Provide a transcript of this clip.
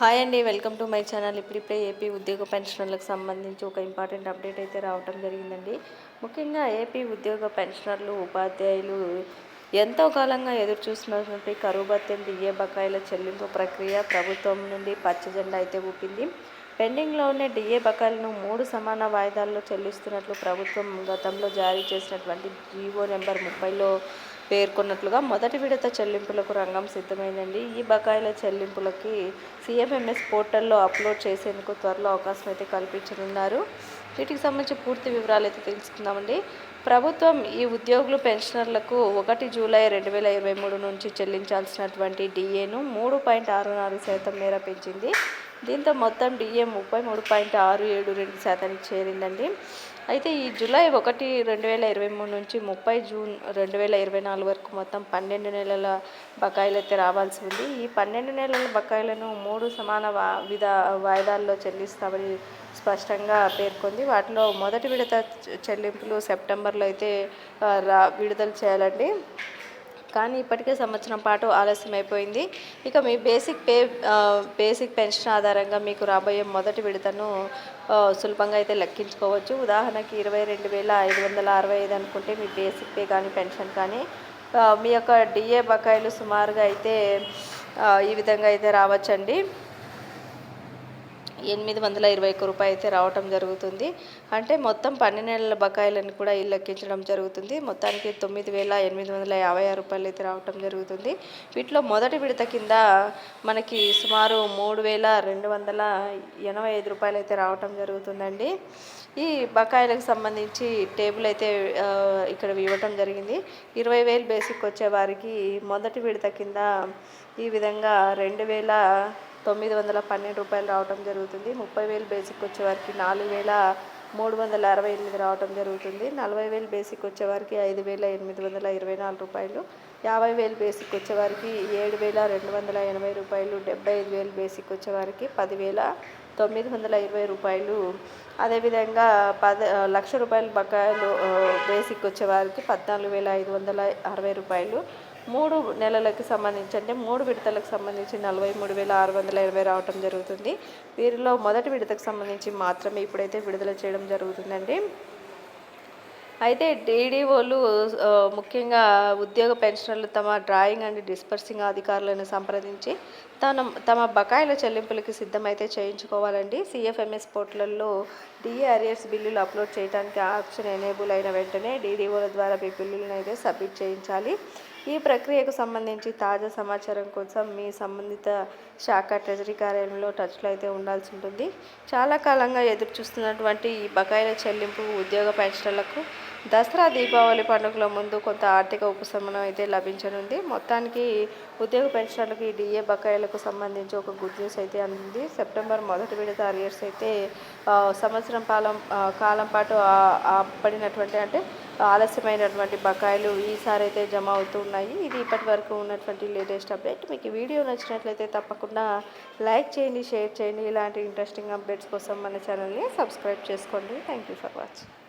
Hi అండి welcome to my channel. ఇప్పుడిప్పుడే AP ఉద్యోగ పెన్షనర్లకు సంబంధించి ఒక ఇంపార్టెంట్ అప్డేట్ అయితే రావటం జరిగిందండి. ముఖ్యంగా ఏపీ ఉద్యోగ పెన్షనర్లు ఉపాధ్యాయులు ఎంతో కాలంగా ఎదురు చూస్తున్నటువంటి కరువు భత్యం బియ్య బకాయిల చెల్లింపు ప్రక్రియ ప్రభుత్వం నుండి పచ్చజెండా అయితే ఊపింది. పెండింగ్లో ఉన్న డిఏ బకాయిలను మూడు సమాన వాయిదాల్లో చెల్లిస్తున్నట్లు ప్రభుత్వం గతంలో జారీ చేసినటువంటి జీవో నెంబర్ ముప్పైలో పేర్కొన్నట్లుగా మొదటి విడత చెల్లింపులకు రంగం సిద్ధమైందండి. ఈ బకాయిల చెల్లింపులకి సీఎంఎంఎస్ పోర్టల్లో అప్లోడ్ చేసేందుకు త్వరలో అవకాశం అయితే కల్పించనున్నారు. వీటికి సంబంధించి పూర్తి వివరాలు అయితే తెలుసుకుందామండి. ప్రభుత్వం ఈ ఉద్యోగులు పెన్షనర్లకు ఒకటి జూలై రెండు వేల ఇరవై మూడు నుంచి చెల్లించాల్సినటువంటి డిఏను మూడు పాయింట్ ఆరు నాలుగు శాతం మేర పెంచింది. దీంతో మొత్తం డిఏ ముప్పై మూడు పాయింట్ ఆరు ఏడు రెండు శాతానికి చేరిందండి. అయితే ఈ జూలై ఒకటి రెండు వేల ఇరవై మూడు నుంచి ముప్పై జూన్ రెండు వేల ఇరవై నాలుగు వరకు మొత్తం పన్నెండు నెలల బకాయిలు అయితే రావాల్సి ఉంది. ఈ పన్నెండు నెలల బకాయిలను మూడు సమాన వా విధ వాయిదాల్లో చెల్లిస్తామని స్పష్టంగా పేర్కొంది. వాటిలో మొదటి విడత చెల్లింపులు సెప్టెంబర్లో అయితే రా విడుదల చేయాలండి. కానీ ఇప్పటికే సంవత్సరం పాటు ఆలస్యం అయిపోయింది. ఇక మీ బేసిక్ పే బేసిక్ పెన్షన్ ఆధారంగా మీకు రాబోయే మొదటి విడతను సులభంగా అయితే లెక్కించుకోవచ్చు. ఉదాహరణకి ఇరవై రెండు వేల ఐదు వందల అరవై ఐదు అనుకుంటే మీ బేసిక్ పే కానీ పెన్షన్ కానీ మీ యొక్క డిఏ బకాయిలు సుమారుగా అయితే ఈ విధంగా అయితే రావచ్చండి. ఎనిమిది వందల ఇరవై ఒక్క రూపాయి అయితే రావటం జరుగుతుంది. అంటే మొత్తం పన్నెండు నెలల బకాయిలను కూడా ఇల్లు లెక్కించడం జరుగుతుంది. మొత్తానికి తొమ్మిది వేల ఎనిమిది వందల యాభై ఆరు రూపాయలు అయితే రావటం జరుగుతుంది. వీటిలో మొదటి విడత కింద మనకి సుమారు మూడు వేల రెండు వందల ఎనభై ఐదు రూపాయలు అయితే రావటం జరుగుతుందండి. ఈ బకాయిలకు సంబంధించి టేబుల్ అయితే ఇక్కడ ఇవ్వటం జరిగింది. ఇరవై వేలు బేసిక్ వచ్చే వారికి మొదటి విడత కింద ఈ విధంగా రెండు వేల తొమ్మిది వందల పన్నెండు రూపాయలు రావటం జరుగుతుంది. ముప్పై వేలు బేసిక్ వచ్చేవారికి నాలుగు వేల మూడు వందల అరవై ఎనిమిది రావటం జరుగుతుంది. నలభై వేలు బేసిక్ వచ్చేవారికి ఐదు వేల ఎనిమిది వందల ఇరవై నాలుగు రూపాయలు. యాభై వేలు బేసిక్ వచ్చేవారికి ఏడు వేల రెండు వందల ఎనభై రూపాయలు. డెబ్బై ఐదు వేలు బేసిక్ వచ్చేవారికి పదివేల తొమ్మిది వందల ఇరవై రూపాయలు. అదేవిధంగా పద లక్ష రూపాయలు బకాయిలు బేసిక్ వచ్చేవారికి పద్నాలుగు వేల ఐదు వందల అరవై రూపాయలు. మూడు నెలలకు సంబంధించి అంటే మూడు విడతలకు సంబంధించి నలభై మూడు వేల ఆరు వందల ఇరవై రావటం జరుగుతుంది. వీరిలో మొదటి విడతకు సంబంధించి మాత్రమే ఇప్పుడైతే విడుదల చేయడం జరుగుతుందండి. అయితే డీడీఓలు ముఖ్యంగా ఉద్యోగ పెన్షనర్లు తమ డ్రాయింగ్ అండ్ డిస్పర్సింగ్ అధికారులను సంప్రదించి తన తమ బకాయిల చెల్లింపులకి సిద్ధమైతే చేయించుకోవాలండి. సిఎఫ్ఎంఎస్ పోర్టల్లో డిఏ అరియర్స్ బిల్లులు అప్లోడ్ చేయడానికి ఆప్షన్ ఎనేబుల్ అయిన వెంటనే డీడీఓల ద్వారా మీ బిల్లులను అయితే సబ్మిట్ చేయించాలి. ఈ ప్రక్రియకు సంబంధించి తాజా సమాచారం కోసం మీ సంబంధిత శాఖ ట్రెజరీ కార్యాలయంలో టచ్లో అయితే ఉండాల్సి ఉంటుంది. చాలా కాలంగా ఎదురు చూస్తున్నటువంటి ఈ బకాయిల చెల్లింపు ఉద్యోగ పెన్షన్లకు దసరా దీపావళి పండుగల ముందు కొంత ఆర్థిక ఉపశమనం అయితే లభించనుంది. మొత్తానికి ఉద్యోగ పెన్షన్లకు ఈ డిఏ బకాయిలకు సంబంధించి ఒక గుడ్ న్యూస్ అయితే అందింది. సెప్టెంబర్ మొదటి విడత అరియర్స్ అయితే సంవత్సరం కాలం కాలం పాటు పడినటువంటి అంటే ఆలస్యమైనటువంటి బకాయిలు ఈసారి అయితే జమ అవుతున్నాయి ఇది ఇప్పటి వరకు ఉన్నటువంటి లేటెస్ట్ అప్డేట్. మీకు వీడియో నచ్చినట్లయితే తప్పకుండా లైక్ చేయండి షేర్ చేయండి. ఇలాంటి ఇంట్రెస్టింగ్ అప్డేట్స్ కోసం మన ఛానల్ని సబ్స్క్రైబ్ చేసుకోండి. Thank you for watching.